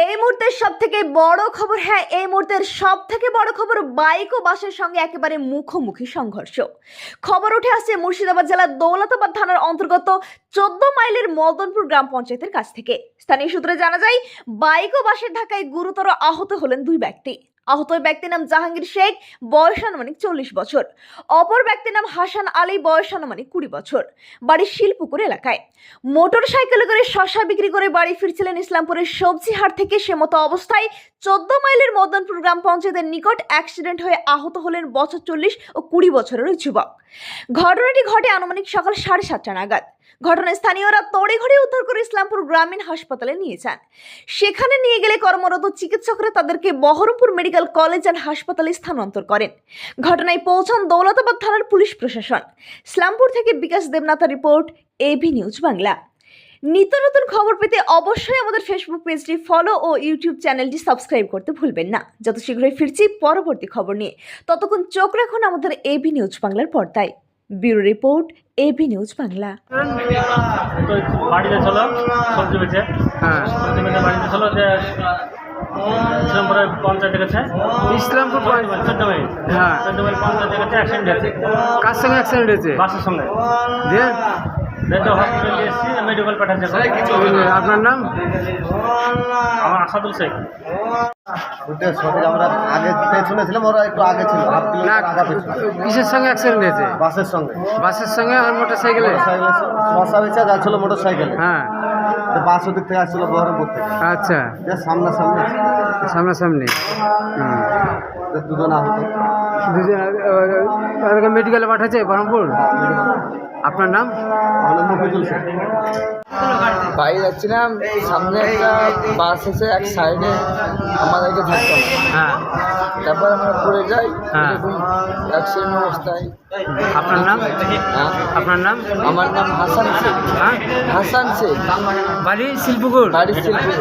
এই মুহূর্তের সব থেকে বড় খবর হ্যাঁ এই মুহূর্তের সব থেকে বড় খবর, বাইক ও বাসের সঙ্গে একেবারে মুখোমুখি সংঘর্ষ। খবর উঠে আসছে মুর্শিদাবাদ জেলার দৌলতাবাদ থানার অন্তর্গত চোদ্দ মাইলের মদনপুর গ্রাম পঞ্চায়েতের কাছ থেকে। স্থানীয় সূত্রে জানা যায়, বাইক ও বাসের ধাক্কায় গুরুতর আহত হলেন দুই ব্যক্তি। আহত ব্যক্তির নাম জাহাঙ্গীর শেখ, বয়স আনুমানিক চল্লিশ বছর। অপর ব্যক্তির নাম হাসান আলী, বয়স আনুমানিক কুড়ি বছর। বাড়ি শিলপুকুর এলাকায়। মোটর সাইকেলে করে শশা বিক্রি করে বাড়ি ফিরছিলেন ইসলামপুরের সবজি হাট থেকে সে মতো অবস্থায় চোদ্দ মাইলের মদনপুর গ্রাম পঞ্চায়েতের নিকট অ্যাক্সিডেন্ট হয়ে আহত হলেন বছর চল্লিশ ও কুড়ি বছরের ওই যুবক। ঘটনাটি ঘটে আনুমানিক সকাল সাড়ে সাতটা নাগাদ। ঘটনায় স্থানীয়রা তড়িঘড়ি উদ্ধার করে ইসলামপুর গ্রামীণ হাসপাতালে নিয়ে যান। সেখানে নিয়ে গেলে কর্মরত চিকিৎসকরা তাদেরকে বহরমপুর মেডিকেল কলেজ অ্যান্ড হাসপাতালে স্থানান্তর করেন। ঘটনায় পৌঁছান দৌলতাবাদ থানার পুলিশ প্রশাসন। ইসলামপুর থেকে Bikash Debnath report AB news Bangla. নিত্য নতুন খবর পেতে অবশ্যই আমাদের ফেসবুক পেজটি ফলো ও ইউটিউব চ্যানেলটি সাবস্ক্রাইব করতে ভুলবেন না। যত শীঘ্রই ফিরছি, পরবর্তী খবর নিয়ে। ততক্ষণ চোখ রাখুন আমাদের এবি নিউজ বাংলার পর্দায়। Bureau report AB news Bangla. বাড়িতে চলো সবজি বেচে হ্যাঁ। সবজি বেচে বাড়িতে চলো যে ইসলামপুরের পঞ্চায়েত গেছে ইসলামপুর পঞ্চায়েত। চোদ্দ মাইল। হ্যাঁ। চোদ্দ মাইল পঞ্চায়েত গেছে অ্যাক্সিডেন্ট হয়েছে কার সঙ্গে অ্যাক্সিডেন্ট হয়েছে বাসের সঙ্গে। দিয়ে দেখতে হসপিটালে এসেছি। মেডিকেল পাঠাচ্ছে আপনার নাম আমার আসাদুল শেখ ওটা সঠিক আমরা আগে পেছনে ছিলাম ওরা একটু আগে ছিল হাফ না কিসের সঙ্গে অ্যাক্সিডেন্ট হয়েছে বাসের সঙ্গে বাসের সঙ্গে আর মোটর সাইকেলে মোটরসাইকেল শশা বেচা যাচ্ছিল মোটর সাইকেলে হ্যাঁ বাস ওদিক থেকে আসছিল বহরমপুর থেকে আচ্ছা যে সামনাসামনি সামনাসামনি দুজন আহত দুজন তাদেরকে মেডিকেলে পাঠাচ্ছে বহরমপুর আপনার নাম? বাইরে যাচ্ছিলাম সামনে একটা বাস এসে এক সাইডে আমাদেরকে মারে। হ্যাঁ। তারপর আমরা পড়ে যাই হ্যাঁ। অ্যাক্সিডেন্ট অবস্থায়। আপনার নাম? হ্যাঁ। আপনার নাম? আমার নাম হাসান শেখ। হ্যাঁ। হাসান শেখ। বাড়ি শিলপুকুর? বাড়ির শিল্পী